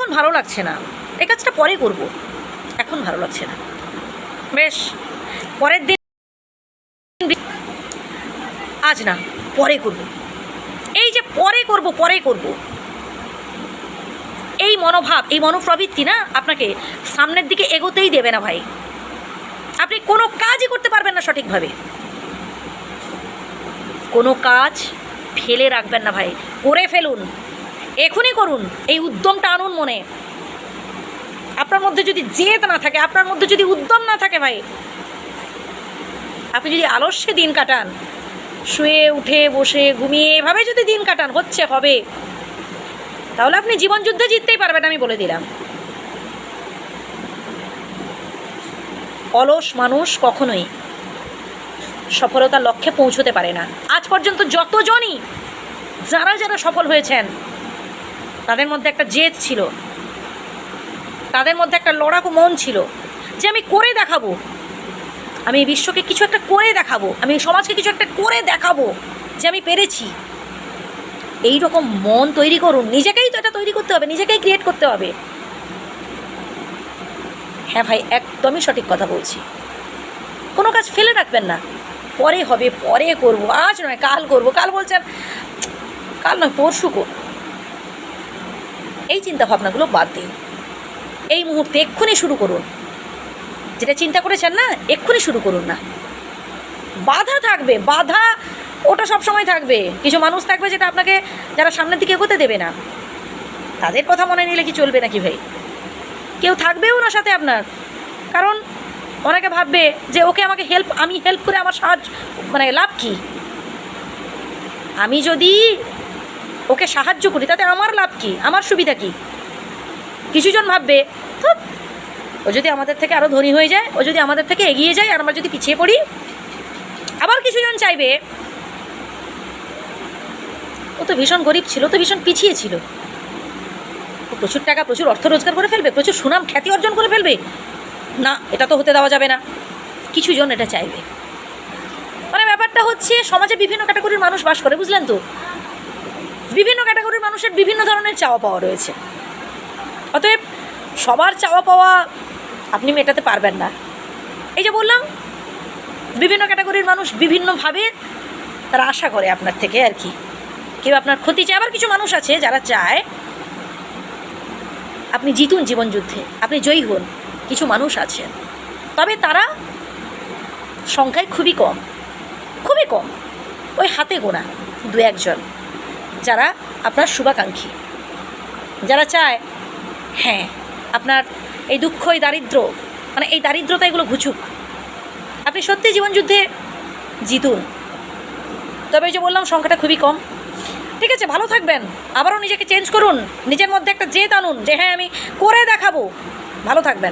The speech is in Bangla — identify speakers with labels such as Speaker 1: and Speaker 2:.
Speaker 1: এখন ভালো লাগছে না। এই কাজটা পরে করব। এখন ভালো লাগছে না। বেশ, পরের দিন আজ না, পরে করব। এই যে পরে করব পরে করব। এই মনোভাব, এই মনোপ্রবৃত্তি না আপনাকে সামনের দিকে এগোতেই দেবে না ভাই। আপনি কোনো কাজই করতে পারবেন না সঠিকভাবে। কোনো কাজ ফেলে রাখবেন না ভাই। করে ফেলুন। এখনই করুন, এই উদ্যমটা আনুন মনে। আপনার মধ্যে যদি জেদ না থাকে, আপনার মধ্যে যদি উদ্যম না থাকে ভাই, আপনি যদি আলস্যে দিন কাটান, শুয়ে উঠে বসে ঘুমিয়ে এভাবে যদি দিন কাটান, হচ্ছে, হবে। তাহলে আপনি জীবন যুদ্ধে জিততেই পারবেন, আমি বলে দিলাম। অলস মানুষ কখনোই সফলতার লক্ষ্যে পৌঁছতে পারে না। আজ পর্যন্ত যতজনই, যারা যারা সফল হয়েছেন তাদের মধ্যে একটা জেদ ছিল। তাদের মধ্যে একটা লড়াকু মন ছিল যে আমি করে দেখাবো। আমি বিশ্বকে কিছু একটা করে দেখাবো। আমি সমাজকে কিছু একটা করে দেখাবো যে আমি পেরেছি। এই রকম মন তৈরি করুন। নিজেকেই তো এটা তৈরি করতে হবে। নিজেকেই ক্রিয়েট করতে হবে। হ্যাঁ ভাই, একদমই সঠিক কথা বলছি। কোনো কাজ ফেলে রাখবেন না। পরে হবে, পরে করব। আজ নয়, কাল করব। কাল বলছেন কাল নয়, পরশু করব। এই চিন্তা ভাবনাগুলো বাদ দিন। এই মুহূর্তে এক্ষুনি শুরু করুন। যেটা চিন্তা করেছেন না, এক্ষুনি শুরু করুন না। বাধা থাকবে, বাধা ওটা সব সময় থাকবে। কিছু মানুষ থাকবে যেটা আপনাকে, যারা সামনের দিকে এগোতে দেবে না। তাদের কথা মনে নিলে কি চলবে নাকি ভাই? কেউ থাকবেও না সাথে আপনার। কারণ অনেকে ভাববে যে ওকে আমাকে হেল্প আমি হেল্প করে আমার সাহায্য মানে লাভ কি? আমি যদি ওকে সাহায্য করি তাতে আমার লাভ কি? আমার সুবিধা কি? কিছুজন ভাববে "ধুৎ, ও যদি আমাদের থেকে আরও ধনী হয়ে যায় ও যদি আমাদের থেকে এগিয়ে যায় আর আমরা যদি পিছিয়ে পড়ি? আবার কিছুজন চাইবে ও তো ভীষণ গরিব ছিল তো ভীষণ পিছিয়ে ছিল। প্রচুর টাকা প্রচুর অর্থ রোজগার করে ফেলবে প্রচুর সুনাম খ্যাতি অর্জন করে ফেলবে। না এটা তো হতে দেওয়া যাবে না। কিছুজন এটা চাইবে। মানে ব্যাপারটা হচ্ছে সমাজে বিভিন্ন ক্যাটাগরির মানুষ বাস করে বুঝলেন তো? বিভিন্ন ক্যাটাগরির মানুষের বিভিন্ন ধরনের চাওয়া পাওয়া রয়েছে। অতএব সবার চাওয়া পাওয়া আপনি মেটাতে পারবেন না। এই যে বললাম, বিভিন্ন ক্যাটাগরির মানুষ বিভিন্নভাবে তারা আশা করে আপনার থেকে আর কি। কেউ আপনার ক্ষতি চায়, আবার কিছু মানুষ আছে যারা চায়, আপনি জিতুন জীবন যুদ্ধে, আপনি জয়ী হন, কিছু মানুষ আছে। তবে তারা সংখ্যায় খুবই কম খুবই কম, ওই হাতে গোনা দু একজন যারা আপনার শুভাকাঙ্ক্ষী। যারা চায় হ্যাঁ আপনার এই দুঃখ, এই দারিদ্র মানে এই দারিদ্রতা এগুলো ঘুচুক। আপনি সত্যি জীবনযুদ্ধে জিতুন। তবে যে বললাম, সংখ্যাটা খুবই কম। ঠিক আছে, ভালো থাকবেন। আবারও নিজেকে চেঞ্জ করুন। নিজের মধ্যে একটা জেদ আনুন যে হ্যাঁ আমি করে দেখাবো। ভালো থাকবেন।